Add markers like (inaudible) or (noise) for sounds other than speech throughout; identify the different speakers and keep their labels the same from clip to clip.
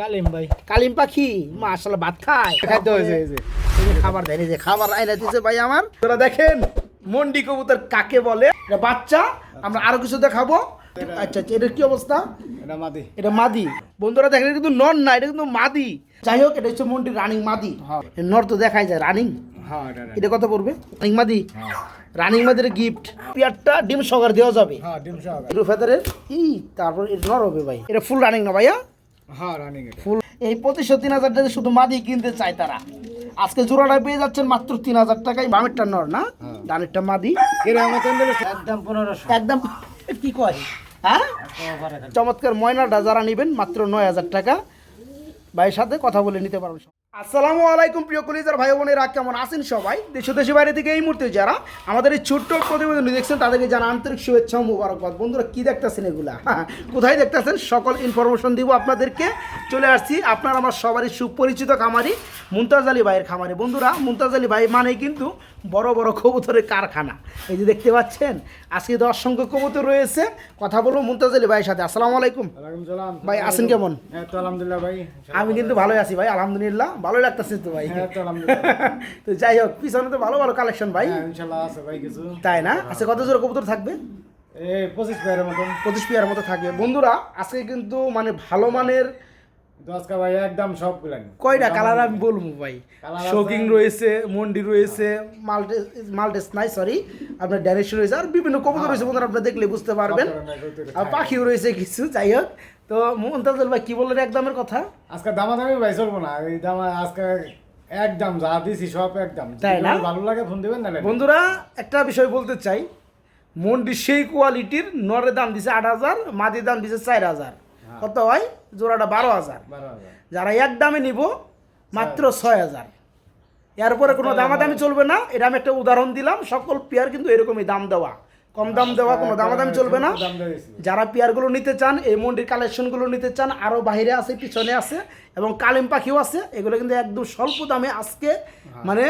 Speaker 1: কালিম ভাই।
Speaker 2: কালিম পাখি? মাশাআল্লাহ ভাত খায়।
Speaker 1: খাদ্য হয়েছে
Speaker 2: খাবার দেয় যে খাবার আইনা দিছে ভাই আমার। তোরা দেখেন মন্ডি কবুতর কাকে বলে? এটা বাচ্চা আমরা আরও কিছু দেখাবো। আচ্ছা আচ্ছা এটার কি অবস্থা?
Speaker 1: এটা মাদি।
Speaker 2: এটা মাদি। বন্ধুরা দেখেন কিন্তু নর না এটা কিন্তু মাদি। যাই হোক এটা হচ্ছে মন্ডির রানিং মাদি।
Speaker 1: হ্যাঁ।
Speaker 2: নর তো দেখাই যায় রানিং?
Speaker 1: হ্যাঁ এটা এটা।
Speaker 2: কত পড়বে? রানিং মাদি?
Speaker 1: হ্যাঁ।
Speaker 2: রানিং মাদির গিফট পিয়ারটা ডিম সগার দেওয়া যাবে।
Speaker 1: হ্যাঁ ডিম সহ
Speaker 2: ফেদারের ই তারপর এটা নর হবে ভাই। এটা ফুল রানিং না ভাইয়া?
Speaker 1: হ্যাঁ রানিং
Speaker 2: ফুল এই পঁচিশশো তিন হাজার টাকা শুধু মাদি কিনতে চায় তারা। আজকে জোড়াটা পেয়ে যাচ্ছেন মাত্র তিন হাজার টাকায়। বামেরটা নর না?
Speaker 1: হ্যাঁ।
Speaker 2: ডানেরটা মাদি।
Speaker 1: একদম পনেরোশো।
Speaker 2: একদম কি কয়? হ্যাঁ? চমৎকার ময়নাটা যারা নেবেন মাত্র নয় হাজার টাকা। ভাইয়ের সাথে কথা বলে নিতে পারবেন। আসসালামু আলাইকুম প্রিয় কলিজার ভাই বোনেরা, কেমন আছেন সবাই? দেশ দেশে বাইরে থেকে এই মুহূর্তে যারা আমাদের এই ছোট্ট প্রতিবেদন দেখছেন, তাদেরকে জানা আন্তরিক শুভেচ্ছা মুবারকবাদ। বন্ধুরা, কী দেখতেছেন এগুলা? (laughs) কোথায় দেখতেছেন? সকল ইনফরমেশন দিব আপনাদেরকে। চলে আসছি আপনার আমার সবারই সুপরিচিত খামারি মুমতাজ আলী ভাইয়ের খামারি। বন্ধুরা মুমতাজ আলী ভাই মানে কিন্তু বড় বড় কবুতরের কারখানা। এই যে দেখতে পাচ্ছেন আজকে তো অসংখ্য কবুতর রয়েছে। কথা বলব মুমতাজ আলী ভাইয়ের সাথে। আসসালামু আলাইকুম। ভাই আছেন কেমন?
Speaker 1: হ্যাঁ আলহামদুলিল্লাহ ভাই।
Speaker 2: আমি কিন্তু ভালোই আছি ভাই আলহামদুলিল্লাহ। ভালোই লাগতেছে তো ভাই।
Speaker 1: হ্যাঁ তো (laughs)
Speaker 2: যাই হোক পিছনে তো ভালো ভালো কালেকশন ভাই।
Speaker 1: হ্যাঁ
Speaker 2: তাই না? আচ্ছা কত জোর কবুতর থাকবে?
Speaker 1: পঁচিশ পেয়ারের মতন।
Speaker 2: পঁচিশ পিয়ার মতো থাকবে। বন্ধুরা আজকে কিন্তু মানে ভালো মানের
Speaker 1: আজকে ভাই একদম সব গুলাই।
Speaker 2: কয়টা? কালার আমি বলব ভাই। শোকিং রয়েছে মন্ডি রয়েছে মাল্টে মাল্টেস নাই সরি আপনার ড্যানিশ রয়েছে আর বিভিন্ন কবুতর রয়েছে বন্ধুরা আপনারা দেখলে বুঝতে পারবেন। আর পাখিও রয়েছে কিছু যাই হোক। তো মুমতাজুল ভাই কি বললেন একদমের কথা?
Speaker 1: আজকে দামাদামি ভাই চলবো না। এই দামা আজকে একদম যা দিছি সব একদম।
Speaker 2: তাই না?
Speaker 1: ভালো লাগে ফোন দিবেন না
Speaker 2: বন্ধুরা একটা বিষয় বলতে চাই। মন্ডি সেই কোয়ালিটির নরের দাম দিছে আট হাজার মাদির দাম দিছে চার হাজার। কত হয়? জোড়াটা বারো হাজার। যারা এক দামে নিব মাত্র ছয় হাজার। এরপরে কোনো দামাদামি চলবে না। এটা আমি একটা উদাহরণ দিলাম। সকল পেয়ার কিন্তু এরকমই দাম দেওয়া। কম দাম দেওয়া কোনো দামাদামি চলবে না। যারা পেয়ারগুলো নিতে চান এই মন্ডির কালেকশনগুলো নিতে চান আরও বাহিরে আছে পিছনে আছে এবং কালিম পাখিও আছে এগুলো কিন্তু একদম স্বল্প দামে আজকে মানে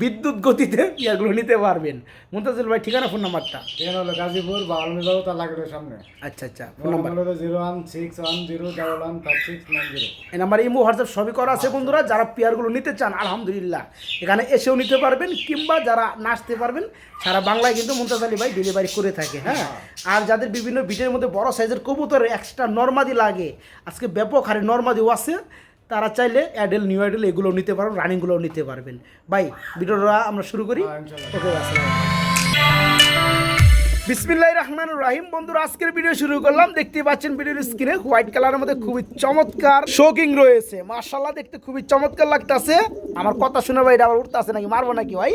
Speaker 2: বিদ্যুৎ গতিতে পেয়ারগুলো নিতে পারবেন। মুন্তাজুল ভাই ঠিকানা ফোন নাম্বারটা
Speaker 1: ট্রেন হলো গাজীপুর বাউলমি বাবু তার লাগবে সামনে।
Speaker 2: আচ্ছা আচ্ছা ফোন নাম্বার
Speaker 1: হলো zero one six one zero double one five six nine zero
Speaker 2: এই নাম্বার ইমো হোয়াটসঅ্যাপ সবই করা আছে বন্ধুরা। যারা পেয়ারগুলো নিতে চান আলহামদুলিল্লাহ। এখানে এসেও নিতে পারবেন কিংবা যারা নাচতে পারবেন সারা বাংলায় কিন্তু মুমতাজ আলী ভাই ডেলিভারি করে থাকে হ্যাঁ? আর যাদের বিভিন্ন বিটের মধ্যে বড় সাইজের কবুতর এক্সট্রা নর্মাদি লাগে আজকে ব্যাপক হারে নর্মাদিও আছে। তারা চাইলে অ্যাডেল নিউ অ্যাডেল এগুলো নিতে পারবেন রানিংগুলোও নিতে পারবেন। ভাই ভিডিওটা আমরা শুরু করি?
Speaker 1: হ্যাঁ।
Speaker 2: ওকে বিসমিল্লাহ রহমান রাহিম। বন্ধুরা আজকের ভিডিও শুরু করলাম। দেখতে পাচ্ছেন ভিডিওর স্ক্রিনে হোয়াইট কালারের মধ্যে খুবই চমৎকার শোকিং রয়েছে। মার্শাল্লাহ দেখতে খুবই চমৎকার লাগতাছে। আমার কথা শুনে ভাই এটা আবার উঠতেছে নাকি মারবো নাকি ভাই?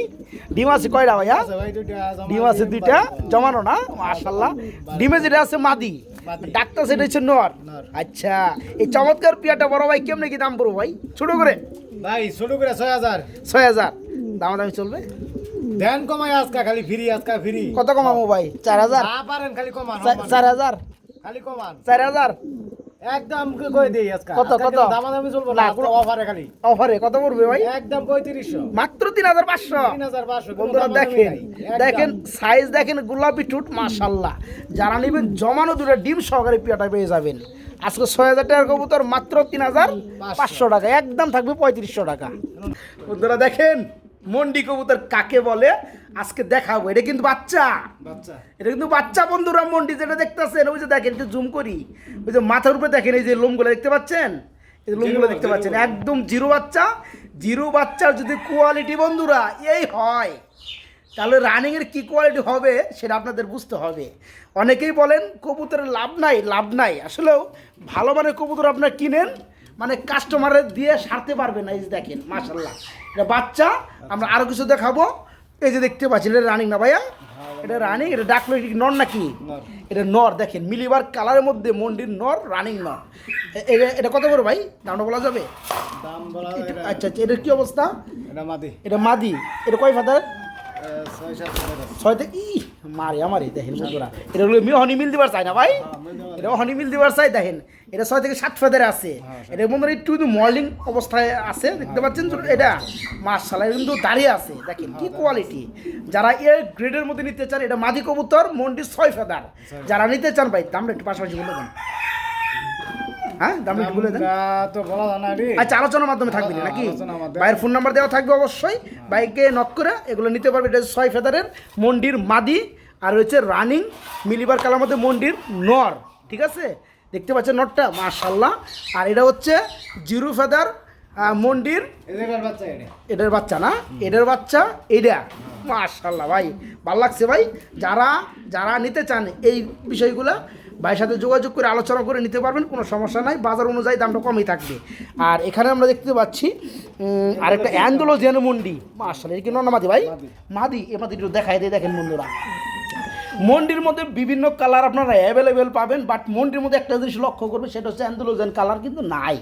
Speaker 2: ডিম আছে কয়টা ভাইয়া?
Speaker 1: আচ্ছা ভাই দুইটা জমা
Speaker 2: ডিম আছে দুইটা জমানো না? মার্শাল্লাহ ডিমে যেটা আছে মাদি। ডাক্তার সেটা হচ্ছে নর। আচ্ছা এই চমৎকার পিয়াটা বড় ভাই কেমনে কি দাম পড়ব ভাই? ছোট করে?
Speaker 1: ভাই ছোট করে ছয় হাজার।
Speaker 2: ছয় হাজার। দাম দামি চলবে?
Speaker 1: ধ্যান কমাই আজকা খালি ফ্রি আজকা ফ্রি।
Speaker 2: কত কমাবো ভাই? চার হাজার?
Speaker 1: না পারেন খালি কমান।
Speaker 2: চার হাজার?
Speaker 1: খালি কমান।
Speaker 2: চার হাজার?
Speaker 1: একদম কই দেই আজকা?
Speaker 2: কত, কত?
Speaker 1: দামাদামি চলবো না পুরো অফারে খালি।
Speaker 2: অফারে কত পড়বে ভাই?
Speaker 1: একদম পঁয়ত্রিশশো।
Speaker 2: মাত্র তিন হাজার পাঁচশো।
Speaker 1: তিন হাজার পাঁচশো
Speaker 2: বন্ধুরা দেখেন দেখেন সাইজ দেখেন গোলাপি টুট মাশাল্লাহ যারা নেবেন জমানো দুটো ডিম সহকারে পিয়াটা পেয়ে যাবেন। আজকে ছয় হাজার টাকার কবুতর মাত্র তিন হাজার পাঁচশো টাকা। একদম থাকবে পঁয়ত্রিশশো টাকা। বন্ধুরা দেখেন মন্ডি কবুতর কাকে বলে? আজকে দেখাবো এটা কিন্তু বাচ্চা।
Speaker 1: বাচ্চা।
Speaker 2: এটা কিন্তু বাচ্চা বন্ধুরা মন্ডি যেটা দেখতেছেন ওই যে দেখেন একটু জুম করি। ওই যে মাথার উপরে দেখেন এই যে লোমগুলো দেখতে পাচ্ছেন? এই লোমগুলো দেখতে পাচ্ছেন একদম জিরো বাচ্চা। জিরো বাচ্চার যদি কোয়ালিটি বন্ধুরা এই হয়। তাহলে রানিংয়ের কী কোয়ালিটি হবে সেটা আপনাদের বুঝতে হবে। অনেকেই বলেন কবুতরের লাভ নাই লাভ নাই। আসলেও ভালো মানের কবুতর আপনারা কিনেন মানে কাস্টমারের দিয়ে সারতে পারবেন না এই যে দেখেন মাশাল্লাহ এটা বাচ্চা আমরা আরও কিছু দেখাবো। এই যে দেখতে পাচ্ছেন এটা রানিং না ভাইয়া? এটা রানিং এটা ডাকলো নর নাকি? এটা নর দেখেন মিলিবার কালারের মধ্যে মন্ডির নর রানিং নর এটা- এটা কত করে ভাই? দামটা বলা যাবে?
Speaker 1: দাম বলা
Speaker 2: আচ্ছা আচ্ছা এটার কি অবস্থা?
Speaker 1: এটা মাদি।
Speaker 2: এটা মাদি। এটা কয় ফাদার? ই মারে আমারে দেখেন বন্ধুরা। এটা হলো মি হনি মিল দিবার চাই না ভাই?
Speaker 1: হ্যাঁ,
Speaker 2: এটা হনি মিল দিবার চাই দেখেন। এটা ছয় থেকে সাত ফেদারে আছে।
Speaker 1: হ্যাঁ,
Speaker 2: এটা বন্ধুরা একটু মর্নিং অবস্থায় আছে দেখতে পাচ্ছেন এটা মার্শাল কিন্তু দাঁড়িয়ে আছে। দেখেন কি কোয়ালিটি যারা এ গ্রেডের মধ্যে নিতে চান এটা মাদি কবুতর মন্ডি ছয় ফেদার। যারা নিতে চান ভাই দামটা একটু পাশাপাশি বলে দেন। হ্যাঁ দামটা একটু বলে দেন।
Speaker 1: তো বলা যায় না রে।
Speaker 2: আচ্ছা আলোচনার মাধ্যমে থাকবে
Speaker 1: হ্যাঁ,
Speaker 2: নাকি? ভাইয়ের ফোন নাম্বার দেওয়া থাকবে অবশ্যই। বাইকে নক করে এগুলো নিতে পারবে। এটা ছয় ফেদারের মন্ডির মাদি আর হচ্ছে রানিং মিলিবার কালার মধ্যে মন্ডির নর। ঠিক আছে? দেখতে পাচ্ছেন নটটা মাশাল্লাহ আর এটা হচ্ছে জিরু ফেদার মন্ডির এটার বাচ্চা না? এটার বাচ্চা এটা মাশাল্লাহ ভাই ভালো লাগছে ভাই। যারা যারা নিতে চান এই বিষয়গুলো ভাইয়ের সাথে যোগাযোগ করে আলোচনা করে নিতে পারবেন কোনো সমস্যা নাই। বাজার অনুযায়ী দামটা কমই থাকবে। আর এখানে আমরা দেখতে পাচ্ছি আরেকটা অ্যান্ডোলোজিয়ান মন্ডি। মাশাল্লাহ এটা কি নন্না মাদি ভাই? মাদি। এ মাদি একটু দেখাই দিয়ে দেখেন বন্ধুরা। মন্ডির মধ্যে বিভিন্ন কালার আপনারা অ্যাভেলেবেল পাবেন বাট মন্ডির মধ্যে একটা জিনিস লক্ষ্য করবেন সেটা হচ্ছে অ্যান্ডোলোজেন কালার কিন্তু নাই।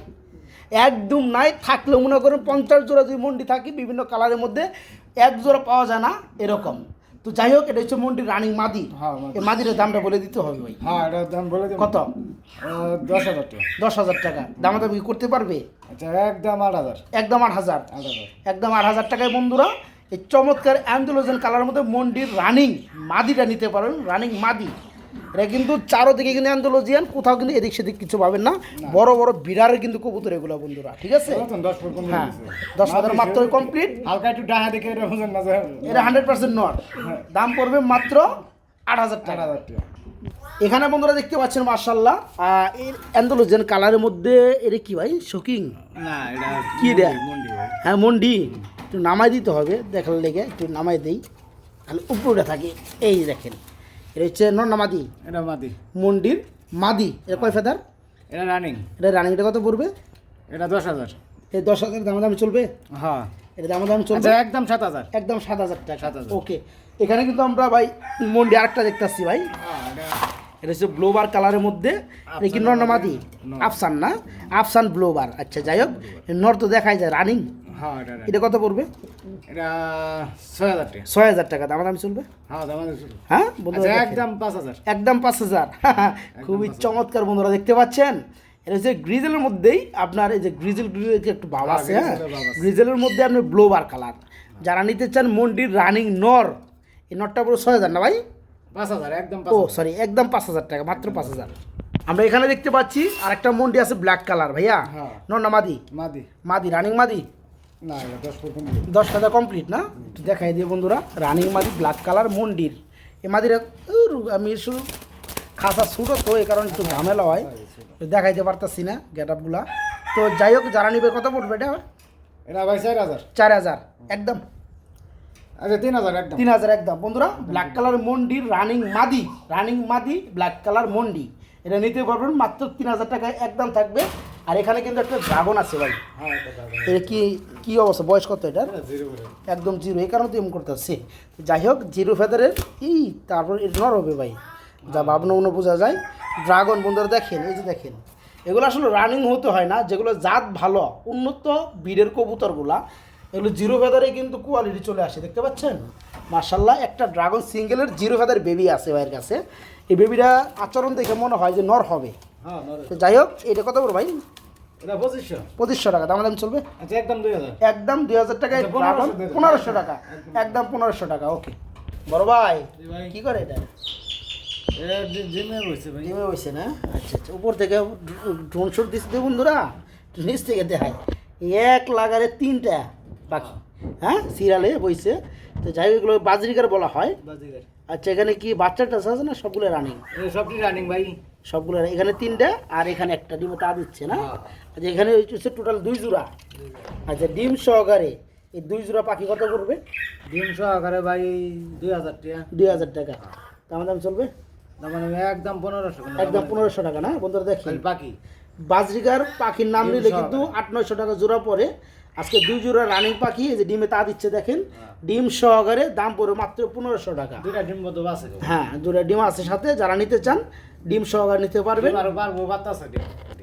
Speaker 2: একদম নাই থাকলেও মনে করেন পঞ্চাশ জোড়া যদি মন্ডি থাকে বিভিন্ন কালারের মধ্যে এক জোড়া পাওয়া যায় না এরকম। তো যাই হোক এটা হচ্ছে মন্ডির রানিং মাদি।
Speaker 1: হ্যাঁ, মাদি।
Speaker 2: এই মাদির দামটা বলে দিতে হবে ভাই।
Speaker 1: হ্যাঁ এটার দাম বলে দিতে
Speaker 2: কত?
Speaker 1: দশ হাজার টাকা।
Speaker 2: দশ হাজার টাকা। দামাদামি কি করতে পারবে?
Speaker 1: আচ্ছা একদম আট হাজার।
Speaker 2: একদম আট হাজার। একদম আট হাজার টাকায় বন্ধুরা এই চমৎকার অ্যান্ডোলোজেন কালার মধ্যে মন্ডির রানিং মাদিটা নিতে পারেন। রানিং মাদি। এটা কিন্তু চারোদিকে কিন্তু অ্যান্ডোলজিয়ান কোথাও কিন্তু এদিক সেদিক কিছু পাবেন না। বড় বড় বিড়ারের কিন্তু কবুতর এগুলো বন্ধুরা ঠিক আছে?
Speaker 1: দশ
Speaker 2: হ্যাঁ দশ হাজার মাত্র কমপ্লিট
Speaker 1: হালকা একটু ডাহা দেখে এটা বুঝেন না
Speaker 2: এটা হান্ড্রেড পার্সেন্ট নট দাম পড়বে মাত্র আট হাজার
Speaker 1: আট
Speaker 2: টাকা
Speaker 1: হাজার টাকা।
Speaker 2: এখানে বন্ধুরা দেখতে পাচ্ছেন মার্শাল্লাহ এর কালারের মধ্যে এটা কি ভাই? শোকিং
Speaker 1: না এটা
Speaker 2: কি দেয়? হ্যাঁ মন্ডি। একটু নামাই দিতে হবে দেখার লেগে একটু নামাই দেই। তাহলে উপরে থাকে এই দেখেন। এটা হচ্ছে নন্নামাদি
Speaker 1: এটা মাদি।
Speaker 2: মন্ডির মাদি। এটা কয় ফেদার?
Speaker 1: এটা রানিং।
Speaker 2: এটা রানিংটা কত পড়বে?
Speaker 1: এটা দশ হাজার।
Speaker 2: এই দশ হাজার দাম দাম চলবে?
Speaker 1: হ্যাঁ।
Speaker 2: এটা দাম দাম চলবে?
Speaker 1: আচ্ছা একদম সাত হাজার।
Speaker 2: একদম সাত হাজার টাকা।
Speaker 1: 7,000
Speaker 2: ওকে। এখানে কিন্তু আমরা ভাই মন্ডি আরেকটা দেখতে আসছি ভাই।
Speaker 1: হ্যাঁ এটা
Speaker 2: এটা হচ্ছে ব্লোবার কালারের মধ্যে। এটা কি নর্নামাদি আফসান না? আফসান ব্লোবার। আচ্ছা যাই হোক। নর তো দেখাই যায় রানিং।
Speaker 1: হ্যাঁ এটা
Speaker 2: এটা। কত পড়বে?
Speaker 1: এটা ছয় হাজার টাকা।
Speaker 2: ছয় হাজার টাকা দাম দাম চলবে?
Speaker 1: হ্যাঁ দাম
Speaker 2: হ্যাঁ বন্ধুরা
Speaker 1: আচ্ছা একদম পাঁচ হাজার।
Speaker 2: একদম পাঁচ হাজার। খুবই চমৎকার বন্ধুরা দেখতে পাচ্ছেন। এটা হচ্ছে গ্রিজেলের মধ্যেই আপনার এই যে গ্রিজেল গ্রিজেল একটু ভাব
Speaker 1: হ্যাঁ,
Speaker 2: আছে হ্যাঁ?
Speaker 1: গ্রিজেলের
Speaker 2: মধ্যে আপনি ব্লোবার কালার। যারা নিতে চান মন্ডির রানিং নর এই নটটা পুরো ছয় হাজার না ভাই?
Speaker 1: পাঁচ হাজার একদম
Speaker 2: ও সরি একদম পাঁচ হাজার টাকা মাত্র পাঁচ হাজার। আমরা এখানে দেখতে পাচ্ছি আর একটা মন্ডি আছে ব্ল্যাক কালার ভাইয়া।
Speaker 1: হ্যাঁ।
Speaker 2: নর না মাদি?
Speaker 1: মাদি।
Speaker 2: মাদি রানিং মাদি?
Speaker 1: দশ
Speaker 2: হাজার কমপ্লিট। না? দেখাই দিয়ে বন্ধুরা। রানিং মাদি ব্ল্যাক কালার মন্ডির এ মাদিরা আমি শুধু খাসা ছুটো তো এই কারণে একটু ঝামেলা হয়। তো দেখাইতে পারতাছি না গেট আপগুলা তো যাই হোক যারা নিবে কত পড়বে এটা?
Speaker 1: এটা ভাই চার হাজার।
Speaker 2: চার হাজার একদম।
Speaker 1: আচ্ছা তিন হাজার একদম।
Speaker 2: তিন হাজার একদম। বন্ধুরা ব্ল্যাক কালার মন্ডির রানিং মাদি। রানিং মাদি ব্ল্যাক কালার মন্ডি এটা নিতে পারবেন মাত্র তিন হাজার টাকায়। একদম থাকবে। আর এখানে কিন্তু একটা ড্রাগন আছে ভাই।
Speaker 1: হ্যাঁ এটা
Speaker 2: কি কি অবস্থা? বয়স কত
Speaker 1: এটা?
Speaker 2: একদম জিরো। এই কারণে তো এমন করতে হচ্ছে যাই হোক জিরো ফেদারের এই তারপর এটা নর হবে ভাই। যা ভাবনা মনে বোঝা যায়। ড্রাগন বন্ধুরা দেখেন এই যে দেখেন। এগুলো আসলে রানিং হতে হয় না। যেগুলো জাত ভালো উন্নত বিডের কবুতরগুলা এগুলো জিরো ফেদারে কিন্তু কোয়ালিটি চলে আসে। দেখতে পাচ্ছেন? মার্শাল্লাহ একটা ড্রাগন সিঙ্গেলের জিরো ফেদার বেবি আছে ভাইয়ের কাছে। এই বেবিটা আচরণ দেখে মনে হয় যে নর হবে। তো যাই হোক এটা কত বড় ভাই?
Speaker 1: পঁচিশশো।
Speaker 2: টাকা দাম দাম চলবে?
Speaker 1: আচ্ছা একদম দুই হাজার। আচ্ছা, 1500
Speaker 2: ড্রাগন
Speaker 1: দিয়ে দেন।
Speaker 2: পনেরোশো টাকা। একদম। পনেরোশো টাকা ওকে। বড় ভাই কি করে এটা?
Speaker 1: জিমে
Speaker 2: না? আচ্ছা আচ্ছা উপর থেকে ড্রোন শট দিচ্ছে তো বন্ধুরা নিচ থেকে দেখায় এক লাগারে তিনটা পাখি হ্যাঁ সিরিয়ালে বইছে। তো যাই হোক এগুলো বাজরিকার বলা হয়। আচ্ছা এখানে কি বাচ্চা বাচ্চাটা আছে না সবগুলো রানিং
Speaker 1: সবটি রানিং ভাই।
Speaker 2: সবগুলো এখানে তিনটা আর এখানে একটা ডিমে তা দিচ্ছে না?
Speaker 1: হ্যাঁ।
Speaker 2: আচ্ছা এখানে হচ্ছে টোটাল দুই জোড়া। আচ্ছা ডিম সহকারে এই দুই জোড়া পাখি কত করবে
Speaker 1: ডিম সহকারে ভাই দুই হাজার টাকা।
Speaker 2: দুই হাজার টাকা। দাম দাম চলবে?
Speaker 1: তার মানে একদম পনেরোশো
Speaker 2: একদম পনেরোশো টাকা না? বন্ধুরা দেখেন।
Speaker 1: পাখি।
Speaker 2: বাজরিকার পাখির নাম নিলে কিন্তু আট নয়শো টাকা জোড়া পড়ে। আজকে দুই জোড়া রানিং পাখি এই যে ডিমে তা দিচ্ছে দেখেন।
Speaker 1: হ্যাঁ।
Speaker 2: ডিম সহকারে দাম পড়বে মাত্র পনেরোশো টাকা।
Speaker 1: দুইটা ডিম আছে।
Speaker 2: হ্যাঁ দুটা ডিম আছে সাথে। যারা নিতে চান ডিম সহকারে নিতে পারবেন।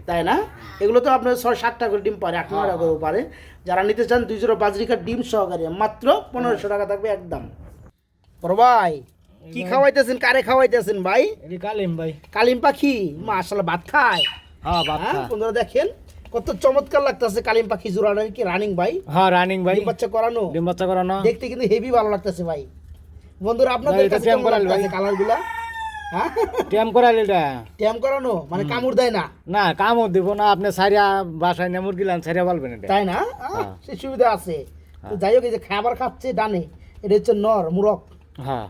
Speaker 2: তাই না? এগুলো তো আপনার ছয় সাতটা করে ডিম পারে আট নয়টা করেও পারে। যারা নিতে চান দুই জোড়া বাজরিকার ডিম সহকারে মাত্র পনেরোশো টাকা থাকবে একদম। বড় ভাই কি খাওয়াইতেছেন কারে খাওয়াইতেছেন ভাই?
Speaker 1: কালিম ভাই।
Speaker 2: কালিম পাখি মাশাআল্লাহ ভাত খায়?
Speaker 1: হ্যাঁ
Speaker 2: হ্যাঁ বন্ধুরা দেখেন কত চমৎকার লাগতেছে কালিম পাখি জোড়াটা কি রানিং ভাই?
Speaker 1: হ্যাঁ রানিং ভাই।
Speaker 2: ডিম বাচ্চা করানো?
Speaker 1: ডিম বাচ্চা করানো।
Speaker 2: দেখতে কিন্তু হেভি ভালো লাগতেছে ভাই। বন্ধুরা আপনাদের কাছে কেমন লাগতেছে হ্যাঁ?
Speaker 1: এটা
Speaker 2: ট্যাম করানো? মানে কামড় দেয় না?
Speaker 1: না কামও দিব না আপনি সারিয়া বাসায় নেমুর গিলান সারিয়া পালবেন এটা।
Speaker 2: তাই না?
Speaker 1: হ্যাঁ।
Speaker 2: সে সুবিধা আছে। তো যাই হোক এই যে খাবার খাচ্ছে ডানে এটা হচ্ছে নর মুরক
Speaker 1: হ্যাঁ।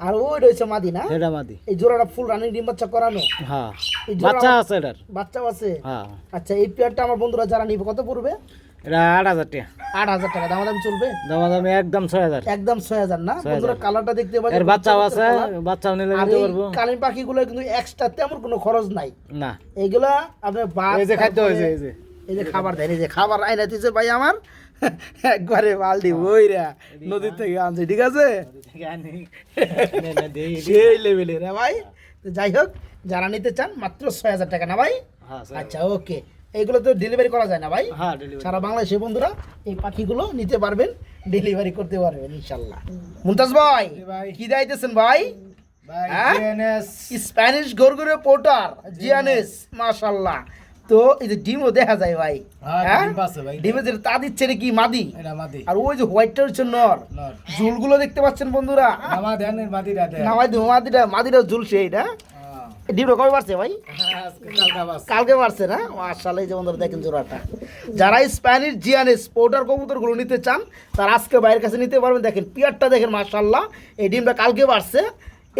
Speaker 2: আর ওই রয়েছে মাদি না?
Speaker 1: সেটা মাদি।
Speaker 2: এই জোড়াটা ফুল রানিং ডিম বাচ্চা করানো।
Speaker 1: হ্যাঁ। বাচ্চা আছে এটার।
Speaker 2: বাচ্চাও আছে?
Speaker 1: হ্যাঁ।
Speaker 2: আচ্ছা এই পেয়ারটা আমার বন্ধুরা যারা নিবে কত পড়বে?
Speaker 1: এটা আট হাজার টাকা।
Speaker 2: আট হাজার টাকা দামাদামি চলবে?
Speaker 1: দামা দামি একদম ছয় হাজার।
Speaker 2: একদম ছয় হাজার না? বন্ধুরা কালারটা দেখতে পাচ্ছেন
Speaker 1: এর বাচ্চাও আছে বাচ্চাও নিলে নিতে পারব।
Speaker 2: কালিম পাখিগুলো কিন্তু এক্সট্রা তেমন কোনো খরচ নাই।
Speaker 1: না।
Speaker 2: এইগুলা আপনার
Speaker 1: এই যে খাদ্য হয়েছে এই যে।
Speaker 2: এই যে খাবার দেয় এই যে খাবার আইনা দিছে ভাই আমার। একবারে বালতি বইরা নদীর থেকে আনছে ঠিক আছে? সেই লেভেলের হ্যাঁ ভাই? যাই হোক যারা নিতে চান মাত্র ছয় হাজার টাকা না ভাই?
Speaker 1: হ্যাঁ
Speaker 2: আচ্ছা ওকে এইগুলো তো ডেলিভারি করা যায় না ভাই।
Speaker 1: হ্যাঁ
Speaker 2: সারা বাংলাদেশে বন্ধুরা এই পাখিগুলো নিতে পারবেন ডেলিভারি করতে পারবেন ইনশাল্লাহ। মুমতাজ ভাই কি দাইতেছেন ভাই? স্প্যানিশ গরগুরে পোর্টার জিয়ানেস মাশাল্লাহ। তো এই যে ডিমও দেখা যায় ভাই।
Speaker 1: হ্যাঁ,
Speaker 2: হ্যাঁ?
Speaker 1: ডিম
Speaker 2: যে তা দিচ্ছে রে কি মাদি?
Speaker 1: এটা
Speaker 2: আর ওই যে হোয়াইটটা হচ্ছে নর। ঝুলগুলো দেখতে পাচ্ছেন বন্ধুরা। নামাই মাদিটা মাদিটা ঝুলছে এইটা।
Speaker 1: হ্যাঁ।
Speaker 2: ডিমটা কবে পারছে ভাই?
Speaker 1: কালকা
Speaker 2: পারছে না? মাশাআল্লাহ এই যে বন্ধুরা দেখেন জোড়াটা। যারা স্প্যানিশ জিয়ানেস পোর্টার কবুতরগুলো নিতে চান তারা আজকে বাইরের কাছে নিতে পারবেন। দেখেন পিয়ারটা দেখেন মাশাআল্লাহ এই ডিমটা কালকে পারছে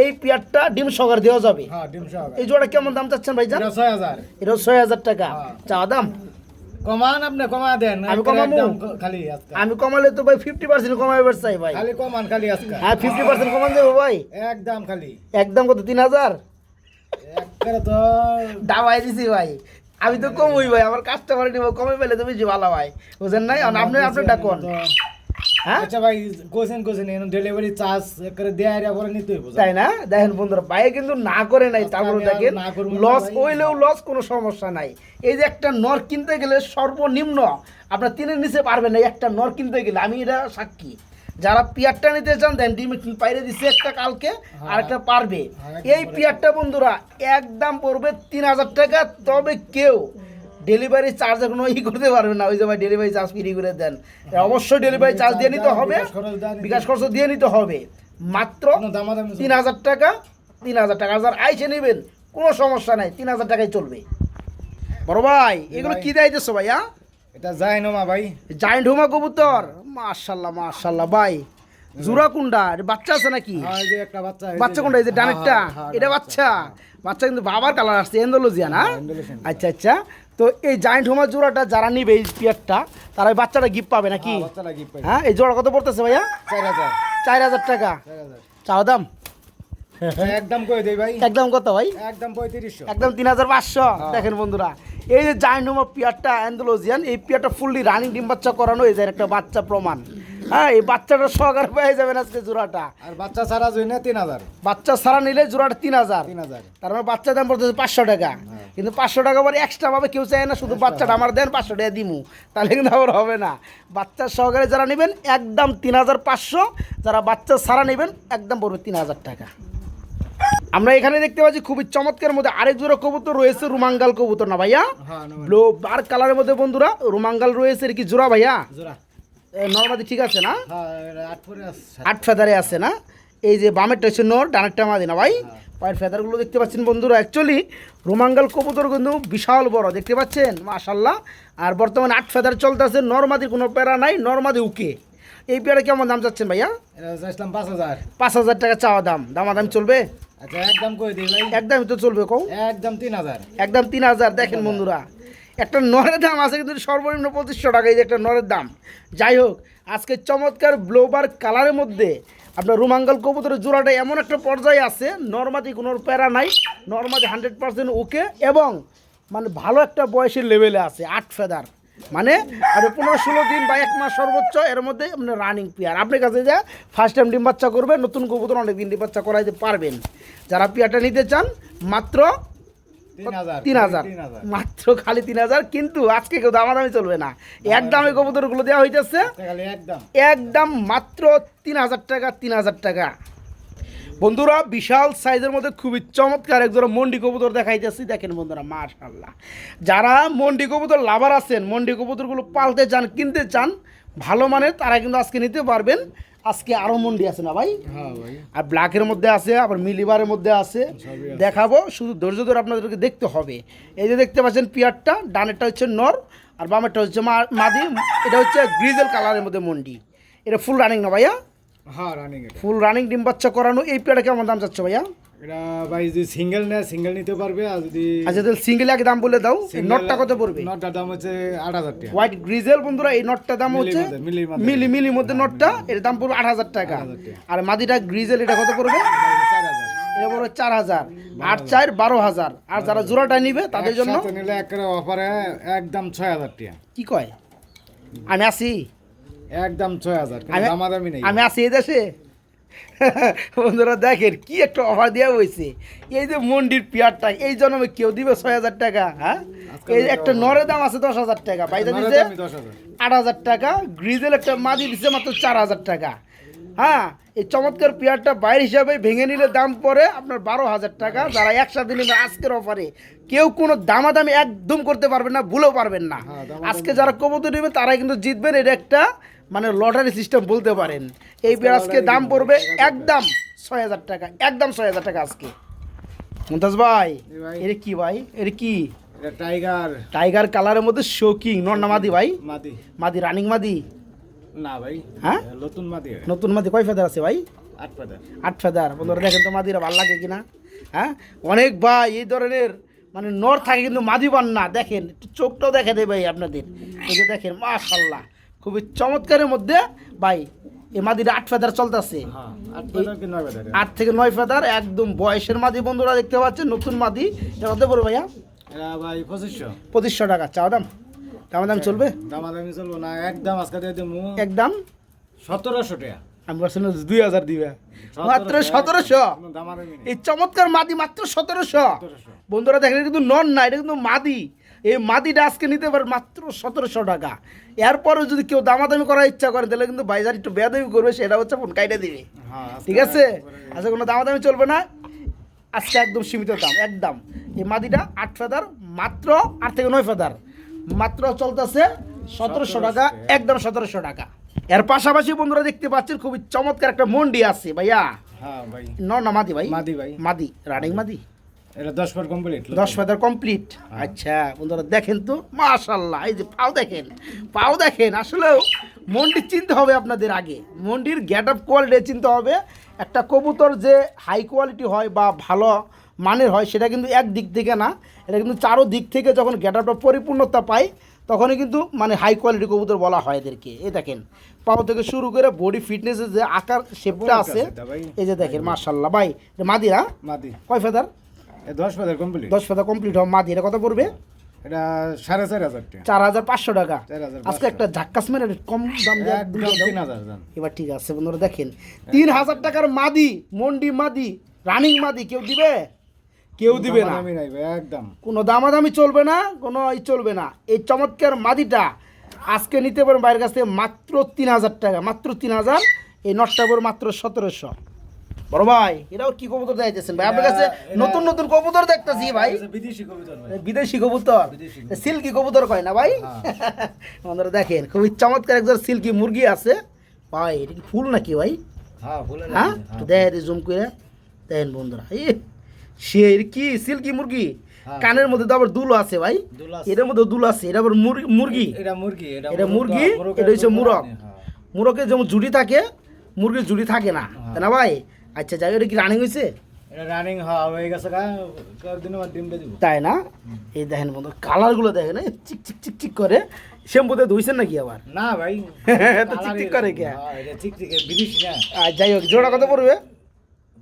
Speaker 2: এই পিয়ারটা ডিম সকার দেওয়া যাবে।
Speaker 1: হ্যাঁ
Speaker 2: এই জোড়া কেমন দাম চাচ্ছেন ভাই জান
Speaker 1: এটা ছয় হাজার
Speaker 2: টাকা।
Speaker 1: হ্যাঁ।
Speaker 2: চাওয়া দাম?
Speaker 1: কমান আপনি কমা দেন।
Speaker 2: আমি?
Speaker 1: একদম খালি আজকে।
Speaker 2: আমি কমালে তো ভাই ফিফটি পার্সেন্ট কমাইবার চাই ভাই।
Speaker 1: খালি কমান খালি আজকে।
Speaker 2: হ্যাঁ ফিফটি পার্সেন্ট কমান দেবো ভাই।
Speaker 1: একদম খালি।
Speaker 2: একদম কত? তিন হাজার?
Speaker 1: একবারে তো
Speaker 2: দাবাই দিছি ভাই। আমি তো কমই ভাই আমার কাস্টমার নিব কমে পেলে তো বেশি ভালো ভাই বুঝেন নাই? আপনি আপনি ডাকুন। হ্যাঁ?
Speaker 1: আচ্ছা ভাই এখন ডেলিভারি চার্জ করে দেয়া নিতে হইব
Speaker 2: তাই না? দেখেন বন্ধুরা ভাই কিন্তু না করে নাই তারপরে দেখেন
Speaker 1: না
Speaker 2: লস। হইলেও লস কোনো সমস্যা নাই। এই যে একটা নর কিনতে গেলে সর্বনিম্ন আপনার তিনের নিচে পারবেন না একটা নর কিনতে গেলে। আমি এটা সাক্ষী। যারা পিয়ারটা নিতে চান দেন ডিম পাইরে দিচ্ছে একটা কালকে আর একটা পারবে।
Speaker 1: হ্যাঁ,
Speaker 2: এই পিয়ারটা বন্ধুরা একদম পড়বে তিন হাজার টাকা তবে কেউ ডেলিভারি চার্জ কোনো ই করতে পারবে না। ওই যে ভাই ডেলিভারি চার্জ ফ্রি করে দেন। অবশ্যই ডেলিভারি চার্জ দিয়ে নিতে হবে
Speaker 1: বিকাশ খরচ
Speaker 2: দিয়ে নিতে হবে। মাত্র তিন হাজার টাকা তিন হাজার টাকা। হাজার আইসে নেবেন কোনো সমস্যা নাই তিন হাজার টাকায় চলবে। বড় ভাই এগুলো। কি দেয়তেছো ভাইয়া?
Speaker 1: এটা যায় না মা ভাই।
Speaker 2: জায়েন্ট হুমা কবুতর। মাশাল্লাহ মাশাল্লাহ। ভাই জুরা কুন্ডা বাচ্চা আছে নাকি?
Speaker 1: হ্যাঁ, বাচ্চা এই
Speaker 2: কোনটা এই যে
Speaker 1: হ্যাঁ,
Speaker 2: ডানেরটা
Speaker 1: হ্যাঁ, হ্যাঁ,
Speaker 2: এটা বাচ্চা। বাচ্চা। কিন্তু বাবার কালার আসছে এন্ডোলজিয়া না
Speaker 1: হ্যাঁ,
Speaker 2: আচ্ছা আচ্ছা। তো এই জায়েন্ট হোমার জোড়াটা যারা নিবে এই পিয়ারটা তারা ওই বাচ্চাটা গিফট পাবে নাকি?
Speaker 1: হ্যাঁ।
Speaker 2: হ্যাঁ এই জোড়া কত পড়তেছে ভাইয়া?
Speaker 1: চার হাজার,
Speaker 2: চার হাজার টাকা। চাওয়া দাম?
Speaker 1: একদম কই দেই ভাই?
Speaker 2: একদম কত ভাই?
Speaker 1: একদম
Speaker 2: পাঁচশো। দেখেন বন্ধুরা এই যে জাইনোমা পিয়ারটা অ্যান্ডোলজিয়ান এই পিয়ারটা ফুললি রানিং ডিম বাচ্চা করানো এই যে একটা বাচ্চা প্রমাণ। হ্যাঁ এই বাচ্চাটা সহকার পেয়ে যাবেন আজকে জোড়াটা।
Speaker 1: আর বাচ্চা ছাড়া জই না তিন হাজার?
Speaker 2: বাচ্চা সারা নিলে জোড়াটা তিন হাজার।
Speaker 1: তিন হাজার।
Speaker 2: তার মানে বাচ্চা দাম পড়তেছে পাঁচশো টাকা। কিন্তু পাঁচশো টাকা আবার এক্সট্রা পাবে কেউ চায় না শুধু বাচ্চাটা আমার দেন পাঁচশো টাকা দিমু। তাহলে কিন্তু আবার হবে না। বাচ্চার সহকারে যারা নেবেন একদম তিন হাজার পাঁচশো যারা বাচ্চা সারা নেবেন একদম পড়বে তিন হাজার টাকা। আমরা এখানে দেখতে পাচ্ছি খুবই চমৎকার মধ্যে আরেক জোড়া কবুতর রয়েছে রুমাঙ্গাল কবুতর না ভাইয়া?
Speaker 1: হ্যাঁ।
Speaker 2: ব্লু বার কালারের মধ্যে বন্ধুরা রুমাঙ্গাল রয়েছে কি জোড়া ভাইয়া?
Speaker 1: জোড়া।
Speaker 2: নর্মাদি ঠিক আছে না?
Speaker 1: হ্যাঁ
Speaker 2: আট ফেদারে আছে। না? এই যে বামেরটা হচ্ছে নোর ডানেরটা মাদি না ভাই? পায়ের ফেদারগুলো দেখতে পাচ্ছেন বন্ধুরা অ্যাকচুয়ালি রোমাঙ্গাল কবুতর কিন্তু বিশাল বড় দেখতে পাচ্ছেন? মাশাল্লাহ আর বর্তমানে আট ফেদার চলতেছে নর্মাদি কোনো প্যারা নাই নর্মাদি উকে। এই পেয়ারা কেমন দাম চাচ্ছেন ভাইয়া?
Speaker 1: চাইছিলাম পাঁচ হাজার।
Speaker 2: পাঁচ হাজার টাকা চাওয়া দাম। দামাদাম চলবে?
Speaker 1: আচ্ছা একদম কই দিই ভাই?
Speaker 2: একদমই তো চলবে কৌ
Speaker 1: একদম তিন হাজার।
Speaker 2: একদম তিন হাজার দেখেন বন্ধুরা। একটা নরের দাম আছে কিন্তু সর্বনিম্ন পঁচিশশো টাকা এই যে একটা নরের দাম। যাই হোক আজকে চমৎকার ব্লোবার কালারের মধ্যে আপনার রুমাঙ্গল কবুতরের জোড়াটা এমন একটা পর্যায়ে আছে নর্মাদি কোনো প্যারা নাই নর্মাদি হান্ড্রেড পার্সেন্ট ওকে এবং মানে ভালো একটা বয়সের লেভেলে আছে আট ফেদার মানে আর পনেরো ষোলো দিন বা এক মাস সর্বোচ্চ এর মধ্যে আপনার রানিং পেয়ার আপনার কাছে যা ফার্স্ট টাইম ডিম বাচ্চা করবে নতুন কবুতর অনেক দিন ডিম বাচ্চা করাইতে পারবেন। যারা পেয়ারটা নিতে চান মাত্র
Speaker 1: তিন হাজার।
Speaker 2: মাত্র খালি তিন হাজার কিন্তু আজকে কেউ দামাদামি চলবে না। এক দামে কবুতরগুলো দেওয়া হইতেছে।
Speaker 1: একদম
Speaker 2: একদম মাত্র তিন হাজার টাকা তিন হাজার টাকা। বন্ধুরা বিশাল সাইজের মধ্যে খুবই চমৎকার একজোড়া মন্ডি কবুতর দেখাইতেছি। দেখেন বন্ধুরা মাশাল্লাহ যারা মন্ডি কবুতর লাভার আছেন মন্ডি কবুতরগুলো পালতে চান কিনতে চান ভালো মানের তারা কিন্তু আজকে নিতে পারবেন। আজকে আরও মন্ডি আছে না ভাই?
Speaker 1: হ্যাঁ
Speaker 2: আর ব্ল্যাকের মধ্যে আছে আবার মিলিবারের মধ্যে আছে। দেখাবো শুধু ধৈর্য ধরে আপনাদেরকে দেখতে হবে। এই যে দেখতে পাচ্ছেন পিয়ারটা ডানেরটা হচ্ছে নর আর বামেরটা হচ্ছে মাদি এটা হচ্ছে গ্রিজেল কালারের মধ্যে মন্ডি। এটা ফুল রানিং না ভাইয়া?
Speaker 1: হ্যাঁ রানিং
Speaker 2: ফুল রানিং ডিম বাচ্চা করানো এই পেয়ারটা কেমন দাম চাচ্ছ ভাইয়া?
Speaker 1: এটা ভাই যদি সিঙ্গেল নেয় সিঙ্গেল নিতে পারবে আর যদি
Speaker 2: আচ্ছা তাহলে সিঙ্গেল আগে দাম বলে দাও নটটা কত পড়বে?
Speaker 1: নটটার দাম হচ্ছে আট হাজার টাকা।
Speaker 2: হোয়াইট গ্রিজেল বন্ধুরা এই নটটা দাম হচ্ছে মিলি মধ্যে নটটা এর দাম পড়বে আট হাজার টাকা।
Speaker 1: 8,000
Speaker 2: আর মাদিটা গ্রিজেল এটা কত পড়বে?
Speaker 1: চার হাজার।
Speaker 2: এটা পড়বে চার হাজার। আট চার বারো হাজার। আর যারা জোড়াটা নিবে তাদের জন্য
Speaker 1: নিলে অফারে একদম ছয় হাজার টাকা।
Speaker 2: কি কয়? আমি আসি।
Speaker 1: একদম ছয় হাজার দামাদামি নেই।
Speaker 2: আমি আসি এই দেশে। বন্ধুরা দেখেন কি একটা অফার দেওয়া হয়েছে। এই যে মন্ডির পেয়ারটা এই জন্মে কেউ দিবে ছয় হাজার টাকা হ্যাঁ? এই একটা নরের দাম আছে দশ হাজার টাকা। বাইরে
Speaker 1: হাজার।
Speaker 2: আট হাজার টাকা গ্রিজেল একটা মাদি দিচ্ছে মাত্র চার হাজার টাকা। হ্যাঁ এই চমৎকার পেয়ারটা বাইর হিসাবে ভেঙে নিলে দাম পড়ে আপনার বারো হাজার টাকা। যারা একসাথে নেবে আজকের অফারে কেউ কোনো দামাদামি একদম করতে পারবেন না ভুলেও পারবেন না।
Speaker 1: হ্যাঁ,
Speaker 2: আজকে যারা কবুতর নেবে তারাই কিন্তু জিতবেন। এটা একটা মানে লটারি সিস্টেম বলতে পারেন। এই পেয়ার আজকে দাম পড়বে একদম ছয় হাজার টাকা একদম ছয় হাজার টাকা আজকে। মুমতাজ ভাই। এটা কি ভাই? এটা কি?
Speaker 1: টাইগার।
Speaker 2: টাইগার কালারের মধ্যে শোকিং নন্না মাদি ভাই?
Speaker 1: মাদি।
Speaker 2: মাদি রানিং মাদি?
Speaker 1: না ভাই
Speaker 2: হ্যাঁ?
Speaker 1: নতুন মাদি
Speaker 2: নতুন মাদি কয় ফেদার আছে ভাই?
Speaker 1: আট পাতা
Speaker 2: আট ফেদার। বন্ধুরা দেখেন তো মাদিরা ভালো লাগে কিনা? হ্যাঁ? অনেক ভাই এই ধরনের মানে নর থাকে কিন্তু মাদি পান না। দেখেন চোখটাও দেখে দেবে ভাই আপনাদের। এই যে দেখেন মাশাল্লাহ। খুবই চমৎকারের মধ্যে ভাই এই মাদিরা আট ফেদার চলতেছে।
Speaker 1: হ্যাঁ আট
Speaker 2: থেকে নয় ফেদার একদম বয়সের মাদি বন্ধুরা দেখতে পাচ্ছেন নতুন মাদি। এটা কত পড়বে ভাইয়া?
Speaker 1: ভাই পঁচিশশো।
Speaker 2: পঁচিশশো টাকা চাওয়া দাম? কেমন দাম চলবে?
Speaker 1: দামাদামি চলবো না একদম আজকে দিয়ে দেবো
Speaker 2: একদম?
Speaker 1: সতেরোশো টাকা।
Speaker 2: আমি বলছিলাম দুই হাজার দিবে। মাত্র সতেরোশো।
Speaker 1: দামাদামি
Speaker 2: এই চমৎকার মাদি মাত্র সতেরোশো।
Speaker 1: সতেরোশো।
Speaker 2: বন্ধুরা দেখেন এটা কিন্তু নন না এটা কিন্তু মাদি। এই মাদিটা আজকে নিতে পারে মাত্র সতেরোশো টাকা। এরপরেও যদি কেউ দামাদামি করার ইচ্ছা করে তাহলে কিন্তু বাইজার একটু বেদামি করবে সেটা হচ্ছে ফোন কাইটা দিবে।
Speaker 1: হ্যাঁ
Speaker 2: ঠিক আছে? আচ্ছা কোনো দামাদামি চলবে না। আজকে একদম সীমিত দাম একদম। এই মাদিটা আট ফেদার মাত্র আট থেকে নয় ফেদার। মাত্র চলতেছে সতেরোশো টাকা একদম সতেরোশো টাকা। এর পাশাপাশি বন্ধুরা দেখতে পাচ্ছেন খুবই চমৎকার একটা মন্ডি আছে ভাইয়া।
Speaker 1: হ্যাঁ ভাই।
Speaker 2: ন না মাদি ভাই।
Speaker 1: মাদি ভাই।
Speaker 2: মাদি রানিং মাদি।
Speaker 1: এটা পর কমপ্লিট
Speaker 2: কমপ্লিট আচ্ছা বন্ধুরা দেখেন তো মাশাল্লাহ এই যে পাও দেখেন পাও দেখেন আসলেও মন্ডি চিনতে হবে আপনাদের আগে। মন্ডির গেট আপ কোয়ালিটি চিনতে হবে। একটা কবুতর যে হাই কোয়ালিটি হয় বা ভালো মানের হয় সেটা কিন্তু এক দিক থেকে না এটা কিন্তু চারো দিক থেকে যখন গেট আপটা পরিপূর্ণতা পায় তখনই কিন্তু মানে হাই কোয়ালিটি কবুতর বলা হয় এদেরকে। এই দেখেন পাও থেকে শুরু করে বডি ফিটনেসের যে আকার শেপটা আছে এই যে দেখেন মাশাল্লাহ ভাই মাদিরা
Speaker 1: মাদি
Speaker 2: কয় ফেদার
Speaker 1: এ দশ পাতার কমপ্লিট
Speaker 2: দশ ফেদার কমপ্লিট হওয়া মাদি এটা কত পড়বে?
Speaker 1: এটা সাড়ে চার হাজার
Speaker 2: চার হাজার পাঁচশো টাকা। আজকে একটা ঝাক্কাস মেরে কম দাম।
Speaker 1: তিন হাজার
Speaker 2: এবার ঠিক আছে বন্ধুরা দেখেন। তিন হাজার টাকার মাদি মন্ডি মাদি রানিং মাদি কেউ দিবে? কেউ দিবে না।
Speaker 1: একদম।
Speaker 2: কোনো দামাদামি চলবে না কোনো ই চলবে না। এই চমৎকার মাদিটা আজকে নিতে পারেন বাইরের কাছ থেকে মাত্র তিন হাজার টাকা মাত্র তিন হাজার। এই নটটা মাত্র সতেরোশো। বড় ভাই এটাও কি কবুতর দেখতেছেন ভাই? আপনার কাছে নতুন নতুন কবুতর দেখতেছি ভাই।
Speaker 1: বিদেশি কবিতা ভাই।
Speaker 2: বিদেশি কবুতর? সিল্কি কবুতর কয় না ভাই? (laughs) বন্ধুরা দেখেন খুবই চমৎকার একজন সিল্কি মুরগি আছে। ভাই এটা কি ফুল নাকি ভাই?
Speaker 1: হ্যাঁ বলে
Speaker 2: হ্যাঁ? দেখেন জুম করে। দেখেন বন্ধুরা এ সে কি সিল্কি মুরগি?
Speaker 1: হ্যাঁ।
Speaker 2: কানের মধ্যে তো আবার দুল আছে ভাই। এটার মধ্যে দুল আছে এটা আবার মুরগি মুরগি।
Speaker 1: এটা মুরগি এটা
Speaker 2: মুরগি হচ্ছে মুরগ।
Speaker 1: হ্যাঁ।
Speaker 2: মুরগের যেমন জুড়ি থাকে মুরগির জুড়ি থাকে না। তাই না ভাই? আচ্ছা যাই এটা কি রানিং হয়েছে
Speaker 1: এটা রানিং হয়ে গেছে কা কয়েকদিনের মধ্যে ডিমটা দিব।
Speaker 2: তাই না? এই দেখেন বন্ধু কালারগুলো দেখেন এই চিক চিক চিক চিক করে। শ্যাম্পুতে ধুইছেন নাকি আবার?
Speaker 1: না ভাই (laughs)
Speaker 2: তো চিকচিক করে কে?
Speaker 1: হ্যাঁ, ঠিক ঠিক বিদেশি না।
Speaker 2: আর যাই হোক জোড়া কত পড়বে?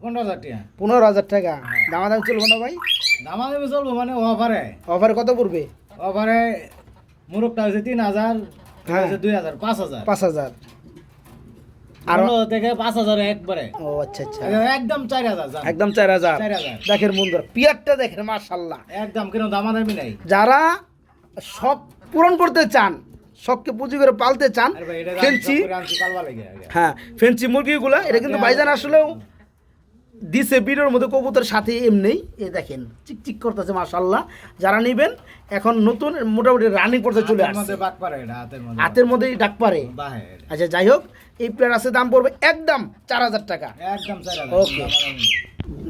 Speaker 1: পনেরো হাজার টাকা।
Speaker 2: পনেরো হাজার টাকা। দামা দাম চলবো না ভাই?
Speaker 1: দামাদামি চলবো মানে অফারে
Speaker 2: অফারে কত পড়বে?
Speaker 1: অফারে মুরগটা হচ্ছে তিন হাজার
Speaker 2: হ্যাঁ।
Speaker 1: দুই হাজার পাঁচ হাজার।
Speaker 2: পাঁচ হাজার। আর
Speaker 1: পনেরো থেকে পাঁচ হাজার একবারে।
Speaker 2: ও আচ্ছা আচ্ছা।
Speaker 1: একদম চার হাজার
Speaker 2: একদম চার হাজার। দেখেন বন্ধুরা পিয়ারটা দেখেন মার্শাল্লাহ
Speaker 1: একদম কেন দামাদামি নাই।
Speaker 2: যারা শখ পূরণ করতে চান শখকে পুঁজি করে পালতে চান ফেন্সি। হ্যাঁ ফেন্সি মুরগিগুলো এটা কিন্তু বাইজান আসলেও দিছে মধ্যে কবুতরের সাথে এমনি। এই দেখেন চিকচিক করতেছে মাশাল্লাহ যারা নেবেন এখন নতুন মোটামুটি রানিং পর্যায়ে চলে
Speaker 1: হাতের
Speaker 2: আসছে।
Speaker 1: হাতের মধ্যে।
Speaker 2: ডাক পারে। আচ্ছা যাই হোক এই আছে দাম পড়বে একদম চার হাজার টাকা।
Speaker 1: একদম।
Speaker 2: Okay.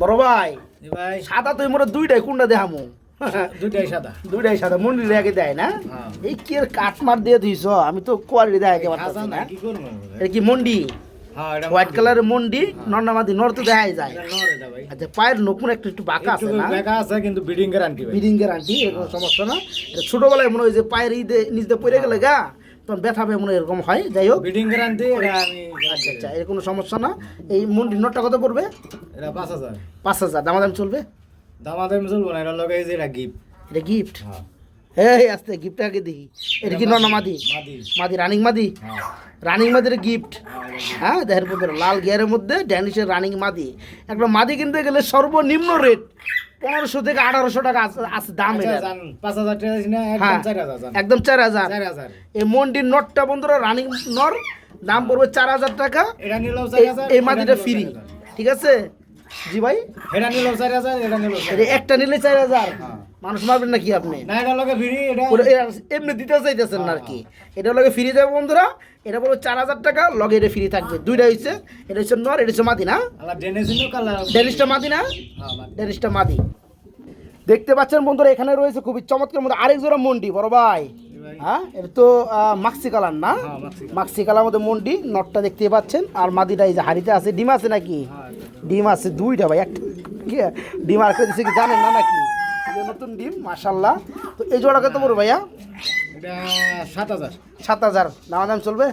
Speaker 2: বড় ভাই
Speaker 1: ভাই।
Speaker 2: সাদা তো মোটা দুইটাই কোনটা দেখামো? (laughs)
Speaker 1: দুইটাই সাদা।
Speaker 2: দুইটাই সাদা মন্দির রেখে দেয় না?
Speaker 1: হ্যাঁ।
Speaker 2: এই কি এর কাটমার দিয়ে দিছ আমি তো কোয়ালিটি
Speaker 1: না। কি
Speaker 2: এটা কি মন্ডি?
Speaker 1: হ্যাঁ
Speaker 2: হোয়াইট কালারের মন্ডি। নর্নামাদি নর তো দেখাই যায়। আচ্ছা পায়ের নকুন একটু একটু বাঁকা আছে না?
Speaker 1: বেকা আছে কিন্তু ব্রিডিং গ্যারান্টি ভাই।
Speaker 2: ব্রিডিং গ্যারান্টি এরকম সমস্যা না। ছোটবেলায় মনে হয় যে পায়ের ঈদে নিজে পড়ে গেলে গা তখন ব্যথা বেমন মনে এরকম হয় যাই হোক।
Speaker 1: ব্রিডিং গ্যারান্টি আমি
Speaker 2: আচ্ছা আচ্ছা এর কোনো সমস্যা না। এই মন্ডির নোটটা কত পড়বে?
Speaker 1: এটা পাঁচ হাজার।
Speaker 2: পাঁচ হাজার। দামাদাম চলবে?
Speaker 1: দামাদাম চলবে না এটা লগে যে এটা গিফট
Speaker 2: এটা গিফট
Speaker 1: হ্যাঁ।
Speaker 2: এই আস্তে গিফটটা আগে দেখি। এটা কি নর্না মাদি?
Speaker 1: মাদি।
Speaker 2: রানিং মাদি
Speaker 1: হ্যাঁ।
Speaker 2: রানিং মাদির গিফট হ্যাঁ দেহের মধ্যে লাল গিয়ারের মধ্যে ড্যানিশের রানিং মাদি। একটা মাদি কিনতে গেলে সর্বনিম্ন রেট পনেরোশো থেকে আঠারোশো টাকা আছে- দাম
Speaker 1: আচ্ছা, না
Speaker 2: হ্যাঁ
Speaker 1: একদম চার হাজার।
Speaker 2: এই মন্ডির নটটা বন্ধুরা রানিং নর দাম পড়বে চার হাজার টাকা। এই- মাদিটা ফ্রি ঠিক আছে? জি ভাই?
Speaker 1: এটা নিলেও চার হাজার এটা নিলেও
Speaker 2: একটা নিলে চার হাজার।
Speaker 1: হ্যাঁ।
Speaker 2: মানুষ মারবেন নাকি আপনি?
Speaker 1: না এটা লগে ফ্রি এটা
Speaker 2: এমনি দিতে চাইতেছেন আর কি। এটা লগে ফ্রি যাবে বন্ধুরা। এটা বলব চার হাজার টাকা লগে এটা ফ্রি থাকবে। দুইটা হচ্ছে এটা হচ্ছে নর এটা হচ্ছে মাদি না? ডেনিসটা মাদি না?
Speaker 1: হ্যাঁ
Speaker 2: ডেনিসটা মাদি। দেখতে পাচ্ছেন বন্ধুরা এখানে রয়েছে খুবই চমৎকার মধ্যে আরেক জোড়া মন্ডি বড় ভাই। হ্যাঁ এটা তো মাক্সি কালার না?
Speaker 1: হ্যাঁ, মাক্সি
Speaker 2: মাক্সি কালার মধ্যে মন্ডি নটটা দেখতে পাচ্ছেন। আর মাদিটা এই যে হাড়িতে আছে ডিম আছে নাকি?
Speaker 1: হ্যাঁ,
Speaker 2: ডিম আছে দুইটা ভাই একটা ডিম আর দিছে কি জানেন না নাকি? যে নতুন ডিম মাশাল্লাহ তো এই জোড়া কত বড় ভাইয়া?
Speaker 1: এটা সাত হাজার।
Speaker 2: সাত হাজার। দাম দাম চলবে?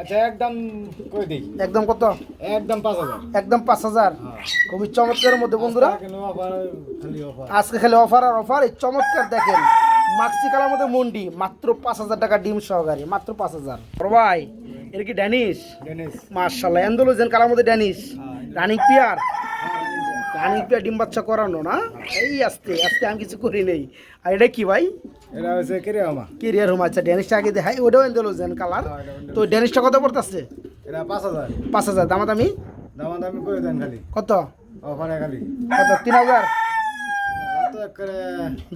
Speaker 1: আচ্ছা একদম কই দিই?
Speaker 2: একদম কত?
Speaker 1: একদম পাঁচ হাজার।
Speaker 2: একদম পাঁচ হাজার। খুবই চমৎকারের মধ্যে বন্ধুরা। আজকে খালি অফার আর অফার এই চমৎকার দেখেন মাক্সি কালার মধ্যে মন্ডি মাত্র পাঁচ হাজার টাকা ডিম সহকারী মাত্র পাঁচ হাজার। ভাই এটা কি ড্যানিশ? মার্শাল্লাহ এন্ডোলোজেন কালার মধ্যে ড্যানিশ।
Speaker 1: হ্যাঁ,
Speaker 2: রানিং পিয়ার। পিয়ার ডিম বাচ্চা করানো না? এই আস্তে আস্তে আমি কিছু করি নেই। আর এটা কি ভাই?
Speaker 1: এটা হচ্ছে কেরে আমা
Speaker 2: কেরিয়ার হোম আচ্ছা ড্যানিশটা আগে দেখাই ওটাও এন্ডোলোজেন কালার তো ড্যানিশটা কত পড়তেছে?
Speaker 1: এটা পাঁচ হাজার
Speaker 2: পাঁচ হাজার দামাদামি
Speaker 1: দামা দামি করে দেন খালি।
Speaker 2: কত?
Speaker 1: অফারে খালি।
Speaker 2: কত? তিন হাজার